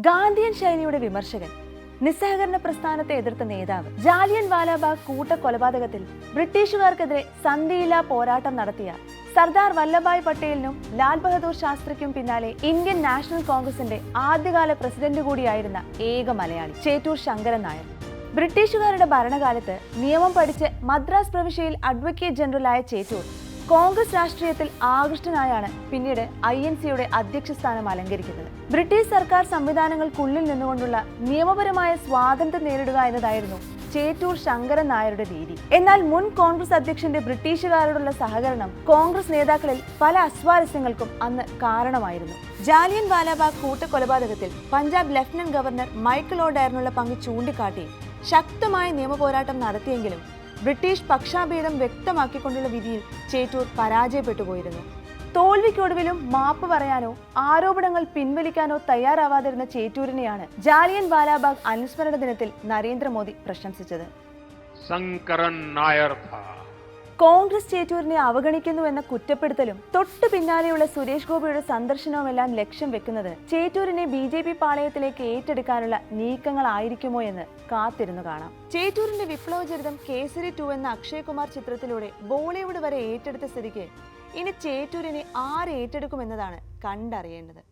ഗാന്ധിയൻ ശൈലിയുടെ വിമർശകൻ നിസ്സഹകരണ പ്രസ്ഥാനത്തെ എതിർത്ത നേതാവ് ജാലിയൻ വാലാബാഗ് കൂട്ട കൊലപാതകത്തിൽ ബ്രിട്ടീഷുകാർക്കെതിരെ സന്ധിയില്ലാ പോരാട്ടം നടത്തിയ സർദാർ വല്ലഭായ് പട്ടേലിനും ലാൽ ബഹദൂർ ശാസ്ത്രിക്കും പിന്നാലെ ഇന്ത്യൻ നാഷണൽ കോൺഗ്രസിന്റെ ആദ്യകാല പ്രസിഡന്റ് കൂടിയായിരുന്ന ഏക മലയാളി ചേറ്റൂർ ശങ്കരൻ നായർ. ബ്രിട്ടീഷുകാരുടെ ഭരണകാലത്ത് നിയമം പഠിച്ച് മദ്രാസ് പ്രവിശ്യയിൽ അഡ്വക്കേറ്റ് ജനറലായ ചേറ്റൂർ കോൺഗ്രസ് രാഷ്ട്രീയത്തിൽ ആകൃഷ്ടനായാണ് പിന്നീട് ഐ എൻ സിയുടെ അധ്യക്ഷ സ്ഥാനം അലങ്കരിക്കുന്നത്. ബ്രിട്ടീഷ് സർക്കാർ സംവിധാനങ്ങൾക്കുള്ളിൽ നിന്നുകൊണ്ടുള്ള നിയമപരമായ സ്വാതന്ത്ര്യം നേരിടുക എന്നതായിരുന്നു ചേറ്റൂർ ശങ്കരൻ നായരുടെ രീതി. എന്നാൽ മുൻ കോൺഗ്രസ് അധ്യക്ഷന്റെ ബ്രിട്ടീഷുകാരോടുള്ള സഹകരണം കോൺഗ്രസ് നേതാക്കളിൽ പല അസ്വാരസ്യങ്ങൾക്കും അന്ന് കാരണമായിരുന്നു. Jallian Walabagh കൂട്ടക്കൊലപാതകത്തിൽ Punjab lieutenant governor Michael O പങ്ക് ചൂണ്ടിക്കാട്ടി ശക്തമായ നിയമപോരാട്ടം നടത്തിയെങ്കിലും ബ്രിട്ടീഷ് പക്ഷാഭേദം വ്യക്തമാക്കിക്കൊണ്ടുള്ള വിധിയിൽ ചേറ്റൂർ പരാജയപ്പെട്ടു പോയിരുന്നു തോൽവിക്കൊടുവിലും മാപ്പ് പറയാനോ ആരോപണങ്ങൾ പിൻവലിക്കാനോ തയ്യാറാവാതിരുന്ന ചേറ്റൂരിനെയാണ് ജാലിയൻ വാലാബാഗ് അനുസ്മരണ ദിനത്തിൽ നരേന്ദ്രമോദി പ്രശംസിച്ചത്. ശങ്കരൻ നായർ കോൺഗ്രസ് ചേറ്റൂരിനെ അവഗണിക്കുന്നു എന്ന കുറ്റപ്പെടുത്തലും തൊട്ടു പിന്നാലെയുള്ള സുരേഷ് ഗോപിയുടെ സന്ദർശനവുമെല്ലാം ലക്ഷ്യം വെക്കുന്നത് ചേറ്റൂരിനെ ബി ജെ പി പാളയത്തിലേക്ക് ഏറ്റെടുക്കാനുള്ള നീക്കങ്ങളായിരിക്കുമോ എന്ന് കാത്തിരുന്നു കാണാം. ചേറ്റൂരിന്റെ വിപ്ലവചരിതം കേസരി ടു എന്ന അക്ഷയ് കുമാർ ചിത്രത്തിലൂടെ ബോളിവുഡ് വരെ ഏറ്റെടുത്ത സ്ഥിതിക്ക് ഇനി ചേറ്റൂരിനെ ആര് ഏറ്റെടുക്കുമെന്നതാണ് കണ്ടറിയേണ്ടത്.